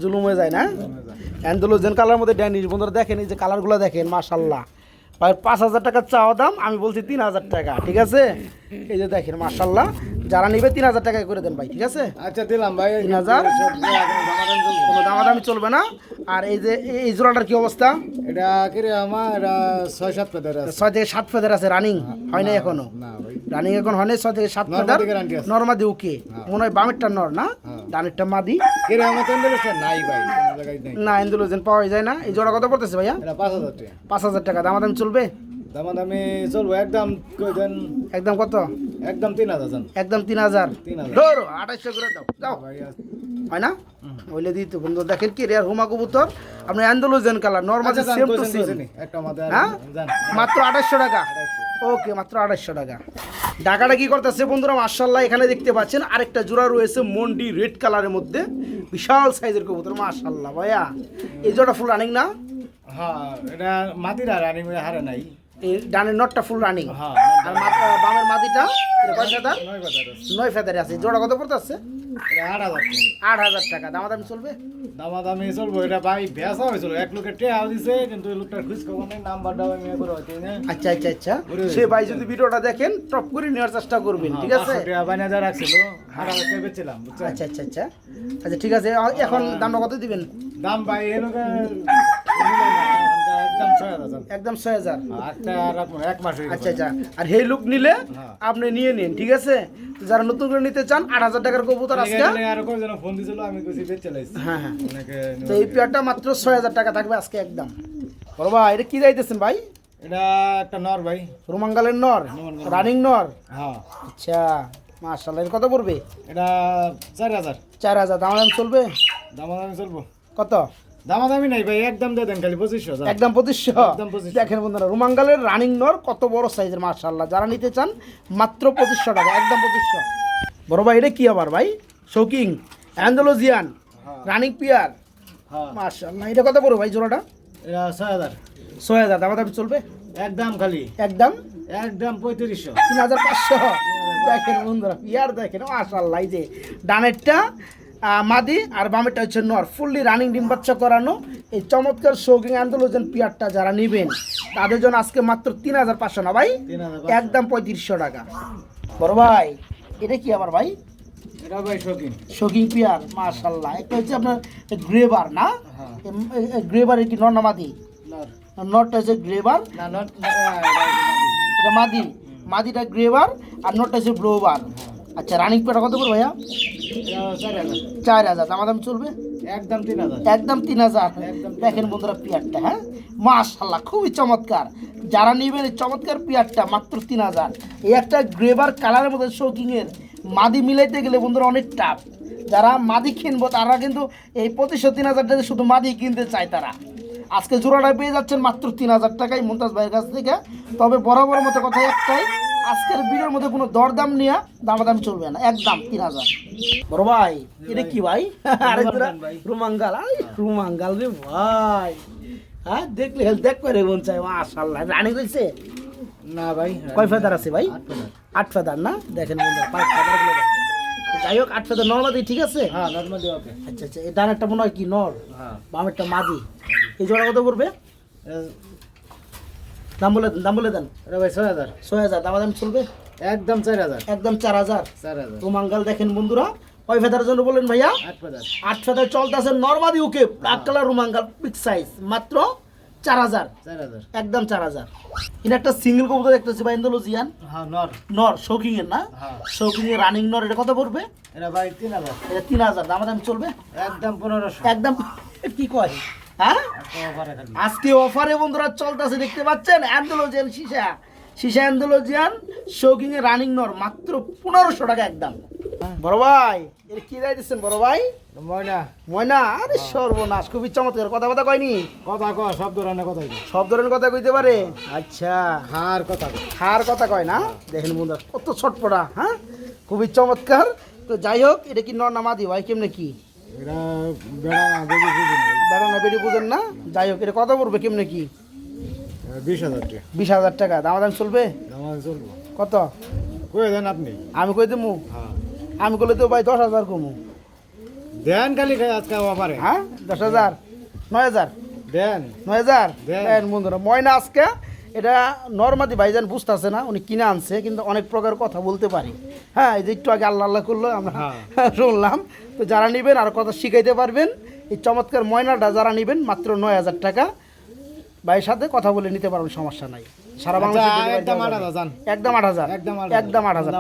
Speaker 2: জুলুম হয়ে যায় না? অ্যান্ডোলোজেন কালার মধ্যে ড্যানিশ বন্ধুরা দেখেন এই যে কালারগুলো দেখেন মাশাল্লাহ পাঁচ হাজার টাকার চাওয়া দাম আমি বলছি তিন হাজার টাকা ঠিক আছে? এই যে দেখেন মাশাল্লাহ যারা নিবে তিন হাজার টাকায় করে দেন ভাই ঠিক আছে?
Speaker 1: আচ্ছা দিলাম ভাই।
Speaker 2: তিন হাজার? কোনো দামাদামি চলবে না। আর এই যে এই- জোড়াটার কি অবস্থা?
Speaker 1: এটা কেরে আমা এটা ছয় সাত পেটার আছে।
Speaker 2: ছয় থেকে সাত ফেদার আছে রানিং হয়
Speaker 1: না এখনও?
Speaker 2: রানিং এখন হয় নাই ছয় থেকে সাত ফেদার? নর্মাদি ওকে মনে হয় বামেরটা নর না? ডানেরটা মাদি।
Speaker 1: কেরে আমা তো নাই ভাই
Speaker 2: না এন্ডোলোজেন পাওয়া যায় না। এই জোড়া কত পড়তেছে ভাইয়া?
Speaker 1: পাঁচ হাজার টাকা।
Speaker 2: পাঁচ হাজার টাকা। চলবে?
Speaker 1: দামা দামি চলবো একদম কই দেন?
Speaker 2: একদম কত?
Speaker 1: একদম তিন হাজার
Speaker 2: একদম তিন হাজার।
Speaker 1: তিন হাজার।
Speaker 2: ধরো করে দাও।
Speaker 1: আচ্ছা,
Speaker 2: হয় না? বলে দিই তো বন্ধু দেখেন কি রেয়ার হুমা কবুতর আপনি অ্যান্ডোলোজেন colour normal same to same হ্যাঁ? মাত্র আঠাইশশো টাকা। ওকে মাত্র আঠাইশশো টাকা। টাকাটা কি করতেছে বন্ধুরা মার্শাল্লাহ এখানে দেখতে পাচ্ছেন আরেকটা জোড়া রয়েছে মন্ডি রেড কালারের মধ্যে। বিশাল সাইজের কবুতর মার্শাল্লাহ ভাইয়া। এই জোড়া ফুল রানিং না?
Speaker 1: হ্যাঁ এটা মাটির আর রানিং হারে নাই।
Speaker 2: ডানের নটটা ফুল রানিং
Speaker 1: হ্যাঁ
Speaker 2: আর বামের মাদিটা কয় ফেদার?
Speaker 1: নয় আছে।
Speaker 2: ফেদারে আছে। জোড়া কত পড়তেছে
Speaker 1: এটা আট হাজার টাকা।
Speaker 2: দামাদামি চলবে?
Speaker 1: দামা দামি চলবো এটা ভাই ভেসা হয়েছিল। এক লোকের টেয়া দিছে কিন্তু ওই লোকটার খুঁজ খবর নেই নাম্বারটাও আমি করে হইতে
Speaker 2: আচ্ছা আচ্ছা আচ্ছা। সে ভাই যদি ভিডিওটা দেখেন টপ করে নেওয়ার চেষ্টা করবেন ঠিক আছে?
Speaker 1: টেয়া বানিয়ে যা রাখছিল বেচছিলাম
Speaker 2: আচ্ছা আচ্ছা আচ্ছা। আচ্ছা ঠিক আছে। এখন দামটা কত দিবেন?
Speaker 1: দাম ভাই লোকে একদম ছয় হাজার।
Speaker 2: আচ্ছা আচ্ছা। আর হেই লুক নিলে
Speaker 1: হ্যাঁ।
Speaker 2: আপনি নিয়ে নিন ঠিক আছে? যারা নতুন করে নিতে চান আট হাজার টাকার কবুতর আজকে। হ্যাঁ হ্যাঁ। তো এই পেয়ারটা মাত্র ছয় হাজার টাকা থাকবে আজকে একদম। বড় ভাই এটা কি যাইতেছেন ভাই?
Speaker 1: এটা একটা নর ভাই।
Speaker 2: রোমাঙ্গালের নর রানিং নর।
Speaker 1: হ্যাঁ।
Speaker 2: আচ্ছা মার্শাল্লাহ কত পড়বে?
Speaker 1: এটা চার হাজার।
Speaker 2: চার হাজার। দাম দাম চলবে?
Speaker 1: দামাদামি চলবো।
Speaker 2: কত?
Speaker 1: দামাদামি নাই ভাই একদম দিয়ে দেন খালি পঁচিশশো
Speaker 2: একদম পঁচিশশো।
Speaker 1: একদম 2500
Speaker 2: দেখেন বন্ধুরা রুমাঙ্গালের রানিং নর কত বড় সাইজের মার্শাল্লাহ যারা নিতে চান মাত্র পঁচিশশো টাকা একদম পঁচিশশো। বড় ভাই এটা কি আবার ভাই? শৌকিং অ্যান্ডোলজিয়ান
Speaker 1: হ্যাঁ।
Speaker 2: রানিং পিয়ার
Speaker 1: হ্যাঁ।
Speaker 2: মার্শাল্লাহ এটা কত বড় ভাই জোড়াটা?
Speaker 1: এটা ছয় হাজার।
Speaker 2: ছয় হাজার দাম দাম চলবে?
Speaker 1: একদম খালি।
Speaker 2: একদম?
Speaker 1: একদম পঁয়ত্রিশশো।
Speaker 2: তিন হাজার পাঁচশো। দেখেন বন্ধুরা পিয়ার দেখেন মাশাল্লাহ এই যে ডানেরটা মাদি আর বামেরটা হচ্ছে নর। ফুললি রানিং ডিম বাচ্চা করানো। এই চমৎকার শৌকিং আন্দোলন পিয়ারটা যারা নেবেন তাদের জন্য আজকে মাত্র তিন হাজার পাঁচশো না ভাই? একদম পঁয়ত্রিশশো টাকা। বড় ভাই এটা কি আবার ভাই? শৌকিং পিয়ার মাশাল্লাহ একটা হচ্ছে আপনার গ্রেবার না?
Speaker 1: হ্যাঁ।
Speaker 2: গ্রেবারের কি নর না মাদি। নটটা হচ্ছে গ্রেবার।
Speaker 1: এটা মাদি।
Speaker 2: এটা মাদি। মাদিটা গ্রেবার আর নটটা হচ্ছে ব্লোবার আচ্ছা রানিং পেটা কত করে ভাইয়া?
Speaker 1: চার হাজার।
Speaker 2: চার হাজার দাম দাম চলবে?
Speaker 1: একদম তিন হাজার।
Speaker 2: একদম তিন হাজার। দেখেন বন্ধুরা পিয়ারটা হ্যাঁ? মাশাল্লাহ খুবই চমৎকার। যারা নেবেন এই চমৎকার পিয়ারটা মাত্র তিন হাজার। এই একটা গ্রেবার কালারের মধ্যে শৌকিংয়ের মাদি মিলাইতে গেলে বন্ধুরা অনেক টাফ যারা মাদি কিনবো তারা কিন্তু এই পঁচিশশো তিন হাজার টাকা শুধু মাদি কিনতে চায় তারা। আজকে জোড়াটা পেয়ে যাচ্ছেন মাত্র তিন হাজার টাকায় মুমতাজ ভাইয়ের কাছ থেকে। তবে বরাবর মতো কথা একটাই আজকের ভিডিওর মধ্যে কোনো দরদাম নিয়ে দামাদাম চলবে না একদম তিন হাজার। বড় ভাই এটা কি ভাই? আরে রুমাঙ্গাল আই রুমাঙ্গাল রে ভাই। হ্যাঁ দেখলে হেল দেখ করে মন চাই রানী কইছে?
Speaker 1: না ভাই
Speaker 2: কয় ফেদার আছে ভাই?
Speaker 1: আট
Speaker 2: ফেদার। না? দেখেন পাঁচ ফেদারগুলো যাই হোক আট ফেদার নর্মাদি ঠিক আছে?
Speaker 1: হ্যাঁ নর্মাল ওকে।
Speaker 2: আচ্ছা আচ্ছা এই ডানেরটা মনে হয় কি নর?
Speaker 1: হ্যাঁ।
Speaker 2: বামেরটা মাদি। এই জোড়া কত পড়বে? দাম বলে দেন দাম বলে দেন।
Speaker 1: ভাই ছয় হাজার।
Speaker 2: ছয় হাজার। দাম দাম চলবে?
Speaker 1: একদম চার হাজার।
Speaker 2: একদম চার হাজার।
Speaker 1: চার হাজার।
Speaker 2: রুমাঙ্গাল দেখেন বন্ধুরা কয় ফেদার জন্য বলেন ভাইয়া
Speaker 1: আট হাজার।
Speaker 2: আট ফেদার চলতেছে নর্মাদি ওকে ব্ল্যাক কালার রুমাঙ্গাল বিগ সাইজ মাত্র চার হাজার।
Speaker 1: চার হাজার।
Speaker 2: একদম চার হাজার। এটা একটা সিঙ্গেল কবুতর দেখতেছি বা ইন্দোলজিয়ান
Speaker 1: হ্যাঁ নর।
Speaker 2: নর শৌকিং এর না? শৌকিং এর রানিং নর এটা কত পড়বে?
Speaker 1: এটা ভাই তিন হাজার।
Speaker 2: এটা তিন হাজার। দাম দাম চলবে?
Speaker 1: একদম পনেরোশো।
Speaker 2: একদম কি কয়? হ্যাঁ? আজকে অফারে বন্ধুরা চলতেছে দেখতে পাচ্ছেন? অ্যান্ডোলজিয়ান সীসা সীসা অ্যান্ডোলজিয়ান শৌকিং এর রানিং নর মাত্র পনেরোশো টাকা একদম। বড় ভাই এর কি রায় দিচ্ছেন বড় ভাই?
Speaker 1: ময়না।
Speaker 2: ময়না? আরে সর্বনাশ খুবই চমৎকার কথা কথা কয়নি?
Speaker 1: কথা কয় সব ধরনের কথা
Speaker 2: সব ধরনের কথা কইতে পারে? আচ্ছা
Speaker 1: হার কথা
Speaker 2: খার কথা কয় না? দেখেন বন্ধুরা কত ছটপটা হ্যাঁ? খুবই চমৎকার। তো যাই হোক এটা কি নর নামাদি ভাই কেমনে কি?
Speaker 1: বেড়া না
Speaker 2: বেরিয়ে বুঝেন না? যাই হোক এটা কত পড়বে কেমনে কি?
Speaker 1: বিশ হাজার টাকা।
Speaker 2: বিশ হাজার টাকা। দামাদাম চলবে?
Speaker 1: আমার
Speaker 2: কত?
Speaker 1: কয়ে দেন আপনি।
Speaker 2: আমি কই দেবো
Speaker 1: হ্যাঁ।
Speaker 2: আমি করলে তো ভাই দশ হাজার কমু।
Speaker 1: দেন খালি আজকে
Speaker 2: হ্যাঁ? দশ হাজার? নয় হাজার?
Speaker 1: দেন।
Speaker 2: নয় হাজার?
Speaker 1: দেন।
Speaker 2: দেন বন্ধুরা ময়না আজকে এটা নর্মাদি ভাইজান বুঝতেছে না উনি কিনে আনছে কিন্তু অনেক প্রকার কথা বলতে পারি। হ্যাঁ এই যে একটু আগে আল্লাহ আল্লাহ করল আমরা
Speaker 1: হ্যাঁ। (laughs)
Speaker 2: শুনলাম। তো যারা নেবেন আর কথা শিখাইতে পারবেন এই চমৎকার ময়নাটা যারা নেবেন মাত্র নয় হাজার টাকা। ভাইয়ের সাথে কথা বলে নিতে পারবেন সমস্যা নাই। সারা বাংলাদেশ
Speaker 1: একদম আট হাজার
Speaker 2: একদম আট হাজার।
Speaker 1: একদম আট
Speaker 2: হাজার।